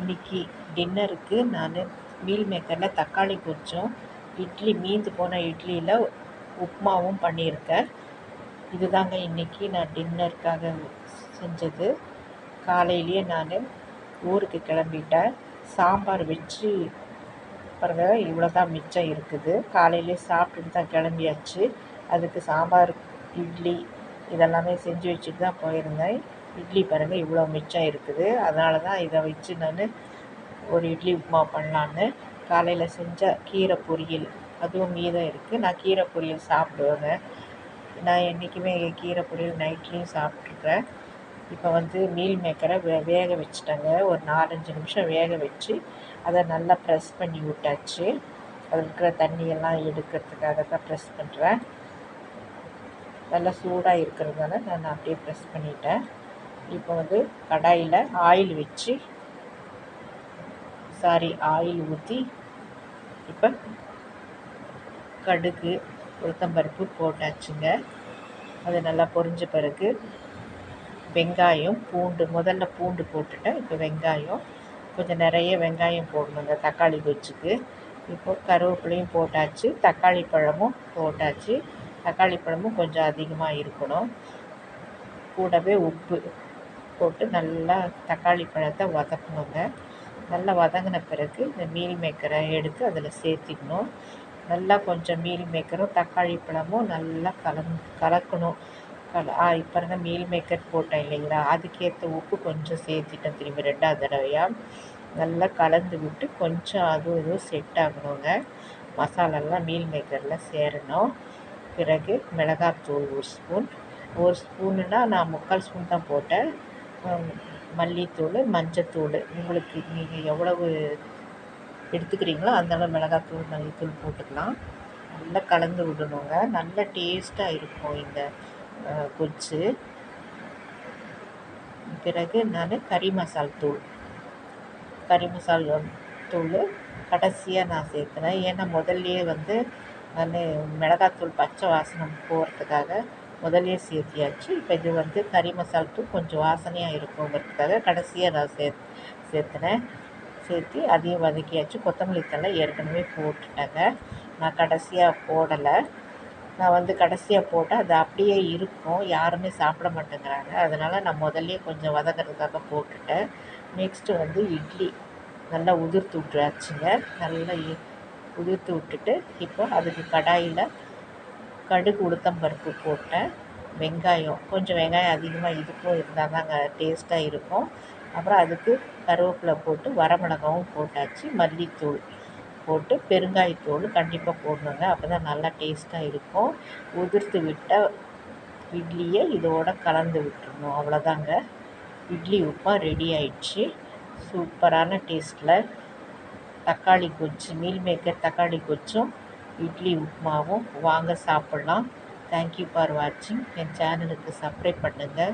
இன்னைக்கு டின்னருக்கு நான் மீல் மேக்கரில் தக்காளி கொச்சும் இட்லி மீந்து போன இட்லியில் உப்புமாவும் பண்ணியிருக்கேன். இதுதாங்க இன்றைக்கி நான் டின்னருக்காக செஞ்சது. காலையிலேயே நான் ஊருக்கு கிளம்பிட்டேன். சாம்பார் வச்சு பாருங்க இவ்வளோ தான் மிச்சம் இருக்குது. காலையிலே சாப்பிட்டுட்டு தான் கிளம்பியாச்சு. அதுக்கு சாம்பார் இட்லி இதெல்லாமே செஞ்சு வச்சுட்டு தான் போயிருந்தேன். இட்லி பாருங்கள் இவ்வளோ மிச்சம் இருக்குது. அதனால தான் இதை வச்சு நான் ஒரு இட்லி உப்புமா பண்ணலான்னு. காலையில் செஞ்ச கீரை பொரியல் அதுவும் மீதம் இருக்குது நான் கீரை பொரியல் சாப்பிடுவேங்க. நான் என்றைக்குமே கீரை பொரியல் நைட்லேயும் சாப்பிட்ருக்கேன் இப்போ வந்து மீல் மேக்கரை வே வேக வச்சுட்டேங்க. ஒரு நாலஞ்சு நிமிஷம் வேக வச்சு அதை நல்லா ப்ரெஸ் பண்ணி விட்டாச்சு. அதில் இருக்கிற தண்ணியெல்லாம் எடுக்கிறதுக்காக தான் ப்ரெஸ் பண்ணுறேன் நல்லா சூடாக இருக்கிறதுனால நான் அப்படியே ப்ரெஸ் பண்ணிட்டேன். இப்போ வந்து கடாயில் ஆயில் வச்சு சாரி ஆயில் ஊற்றி இப்போ கடுகு உளுத்தம்பருப்பு போட்டாச்சுங்க. அது நல்லா பொரிஞ்ச பிறகு வெங்காயம் பூண்டு முதல்ல பூண்டு போட்டுட்டேன். இப்போ வெங்காயம் கொஞ்சம் நிறைய வெங்காயம் போடணுங்க தக்காளி கொச்சுக்கு. இப்போ கருவேப்பிலையும் போட்டாச்சு தக்காளி பழமும் போட்டாச்சு. தக்காளி பழமும் கொஞ்சம் அதிகமாக இருக்கணும். கூடவே உப்பு போட்டு நல்லா தக்காளி பழத்தை வதக்கணுங்க. நல்லா வதங்கின பிறகு இந்த மீல் மேக்கரை எடுத்து அதில் சேர்த்திக்கணும் நல்லா கொஞ்சம் மீல் மேக்கரும் தக்காளி பழமும் நல்லா கலந் கலக்கணும். கல ஆ இப்போ தான் மீல் மேக்கர் போட்டேன் இல்லைங்களா? அதுக்கேற்ற உப்பு கொஞ்சம் சேர்த்திட்டேன் திரும்பி ரெண்டாவது தடவையாக நல்லா கலந்து விட்டு கொஞ்சம் அதுவும் இதுவும் செட் ஆகணுங்க. மசாலாலாம் மீல் மேக்கரில் சேரணும். பிறகு மிளகாத்தூள் ஒரு ஸ்பூன். ஒரு ஸ்பூனுனால் நான் முக்கால் ஸ்பூன் தான் போட்டேன். மல்லித்தூள் மஞ்சத்தூள். உங்களுக்கு நீங்கள் எவ்வளவு எடுத்துக்கிறீங்களோ அந்தளவு மிளகாத்தூள் மல்லித்தூள் போட்டுக்கலாம். நல்லா கலந்து விடணுங்க. நல்ல டேஸ்ட்டாக இருக்கும் இந்த கொச்சு. பிறகு நான் கறி மசால் தூள். கறி மசால் தூள் கடைசியாக நான் சேர்த்துனேன் ஏன்னா முதல்லையே வந்து நான் மிளகாத்தூள் பச்சை வாசனை போகிறதுக்காக முதலே சேர்த்தியாச்சு. இப்போ இது வந்து கறி மசால் தூள் கொஞ்சம் வாசனையாக இருக்குங்கிறதுக்காக கடைசியாக நான் சே சேர்த்துனேன். சேர்த்து அதையும் வதக்கியாச்சு. கொத்தமல்லி தழை ஏற்கனவே போட்டுட்டேங்க. நான் கடைசியாக போடலை. நான் வந்து கடைசியாக போட்டால் அது அப்படியே இருக்கும். யாருமே சாப்பிட மாட்டேங்கிறாங்க. அதனால் நான் முதல்ல கொஞ்சம் வதக்கிறதுக்காக போட்டுட்டேன். நெக்ஸ்ட்டு வந்து இட்லி. நல்லா உதிர்த்து விட்டுறாச்சுங்க நல்லா உதிர்த்து விட்டுட்டு இப்போ அதுக்கு கடாயில் கடுகு உளுத்தம்பருப்பு போட்டேன். வெங்காயம் கொஞ்சம் வெங்காயம் அதிகமாக இதுக்கும் இருந்தால் தாங்க டேஸ்ட்டாக இருக்கும். அப்புறம் அதுக்கு கருவேப்பிலை போட்டு வரமிளகாவும் போட்டாச்சு. மல்லித்தூள் போட்டு பெருங்காயத்தூள் கண்டிப்பாக போடணுங்க. அப்போ தான் நல்லா டேஸ்ட்டாக இருக்கும். உதிர்த்து விட்ட இட்லியை இதோடு கலந்து விட்டுருணும் அவ்வளோதாங்க. இட்லி உப்பா ரெடி ஆயிடுச்சு. சூப்பரான டேஸ்ட்டில் தக்காளி கொச்சு மீல் மேக்கர் தக்காளி கொச்சும் இட்லி உப்புமாவும். வாங்க சாப்பிட்லாம். தேங்க்யூ ஃபார் வாட்சிங் என் சேனலுக்கு சப்ஸ்கிரைப் பண்ணுங்கள்